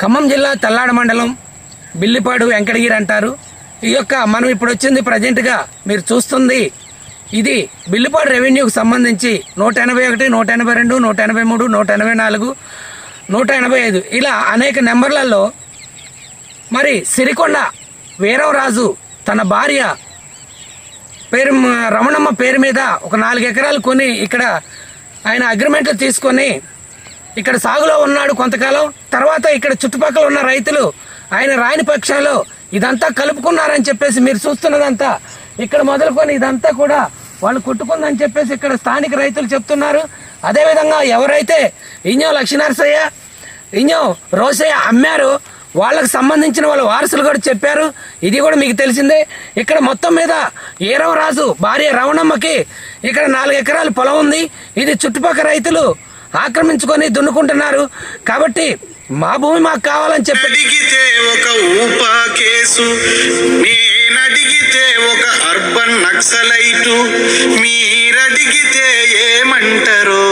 ఖమ్మం జిల్లా తల్లాడ మండలం బిల్లిపాడు వెంకటగిరి అంటారు. ఈ యొక్క మనం ఇప్పుడు వచ్చింది ప్రజెంట్గా మీరు చూస్తుంది ఇది బిల్లిపాడు రెవెన్యూకి సంబంధించి నూట ఎనభై ఒకటి నూట ఎనభై రెండు నూట ఎనభై మూడు నూట ఎనభై నాలుగు నూట ఎనభై ఐదు. ఇలా అనేక నెంబర్లలో మరి సిరికొండ వీరవరాజు తన భార్య పేరు రమణమ్మ పేరు మీద ఒక నాలుగు ఎకరాలు కొని ఇక్కడ ఆయన అగ్రిమెంట్లు తీసుకొని ఇక్కడ సాగులో ఉన్నాడు కొంతకాలం. తర్వాత ఇక్కడ చుట్టుపక్కల ఉన్న రైతులు ఆయన రాని పక్షాలు ఇదంతా కలుపుకున్నారని చెప్పేసి మీరు చూస్తున్నదంతా. ఇక్కడ మొదలుకొని ఇదంతా కూడా వాళ్ళు కొట్టుకుందని చెప్పేసి ఇక్కడ స్థానిక రైతులు చెప్తున్నారు. అదేవిధంగా ఎవరైతే ఇంజో లక్ష్మీనరసయ్య ఇంజో రోసయ్య అమ్మారు వాళ్ళకి సంబంధించిన వాళ్ళ వారసులు కూడా చెప్పారు. ఇది కూడా మీకు తెలిసిందే. ఇక్కడ మొత్తం మీద ఈరవరాజు భార్య రవణమ్మకి ఇక్కడ నాలుగు ఎకరాల పొలం ఉంది. ఇది చుట్టుపక్కల రైతులు ఆక్రమించుకొని దున్నుకుంటున్నారు. కాబట్టి మా భూమి మాకు కావాలని చెప్పి అడిగితే ఒక ఊపా కేసు నేనడిగితే ఒక అర్బన్ నక్సలైటు మీరడిగితే ఏమంటారో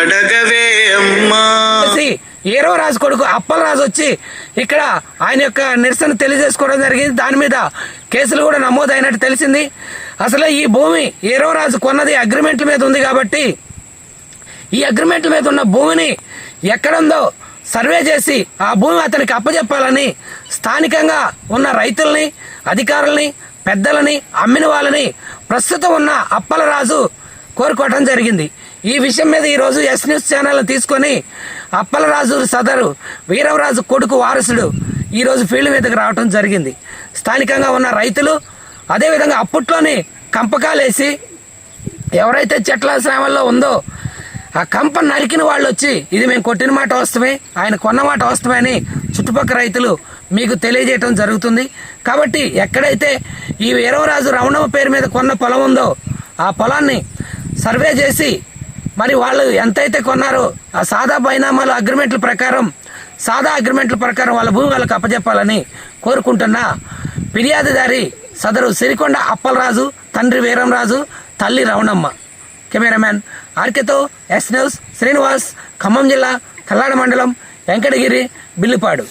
అడగవే అమ్మా. ఏరవ రాజు కొడుకు అప్పలరాజు వచ్చి ఇక్కడ ఆయన యొక్క నిరసన తెలియజేసుకోవడం జరిగింది. దాని మీద కేసులు కూడా నమోదైనట్టు తెలిసింది. అసలు ఈ భూమి ఏరవ రాజు కొన్నది అగ్రిమెంట్ల మీద ఉంది కాబట్టి ఈ అగ్రిమెంట్ల మీద ఉన్న భూమిని ఎక్కడుందో సర్వే చేసి ఆ భూమి అతనికి అప్పచెప్పాలని స్థానికంగా ఉన్న రైతుల్ని అధికారుల్ని పెద్దలని అమ్మిన వాళ్ళని ప్రస్తుతం ఉన్న అప్పలరాజు కోరుకోవటం జరిగింది. ఈ విషయం మీద ఈరోజు ఎస్ న్యూస్ ఛానల్ తీసుకొని అప్పలరాజు సదరు వీరవరాజు కొడుకు వారసుడు ఈరోజు ఫీల్డ్ మీదకి రావటం జరిగింది. స్థానికంగా ఉన్న రైతులు అదేవిధంగా అప్పట్లోనే కంపకాలేసి ఎవరైతే చెట్ల శ్రామంలో ఉందో ఆ కంప నరికిన వాళ్ళు వచ్చి ఇది మేము కొట్టిన మాట వస్తమే ఆయన కొన్న మాట వస్తమే అని చుట్టుపక్కల రైతులు మీకు తెలియజేయటం జరుగుతుంది. కాబట్టి ఎక్కడైతే ఈ వీరవరాజు రమణమ్మ పేరు మీద కొన్న పొలం ఉందో ఆ పొలాన్ని సర్వే చేసి మరి వాళ్ళు ఎంతైతే కొన్నారో ఆ సాదా బైనామాలు అగ్రిమెంట్ల ప్రకారం సాదా అగ్రిమెంట్ల ప్రకారం వాళ్ళ భూమి వాళ్ళకి అప్పచెప్పాలని కోరుకుంటున్నా ఫిర్యాదుదారి సదరు సిరికొండ అప్పలరాజు తండ్రి వీరంరాజు తల్లి రవణమ్మ కెమెరామ్యాన్ ఆర్కెతో ఎస్ న్యూస్ శ్రీనివాస్ ఖమ్మం జిల్లా కల్లాడ మండలం వెంకటగిరి బిల్లుపాడు.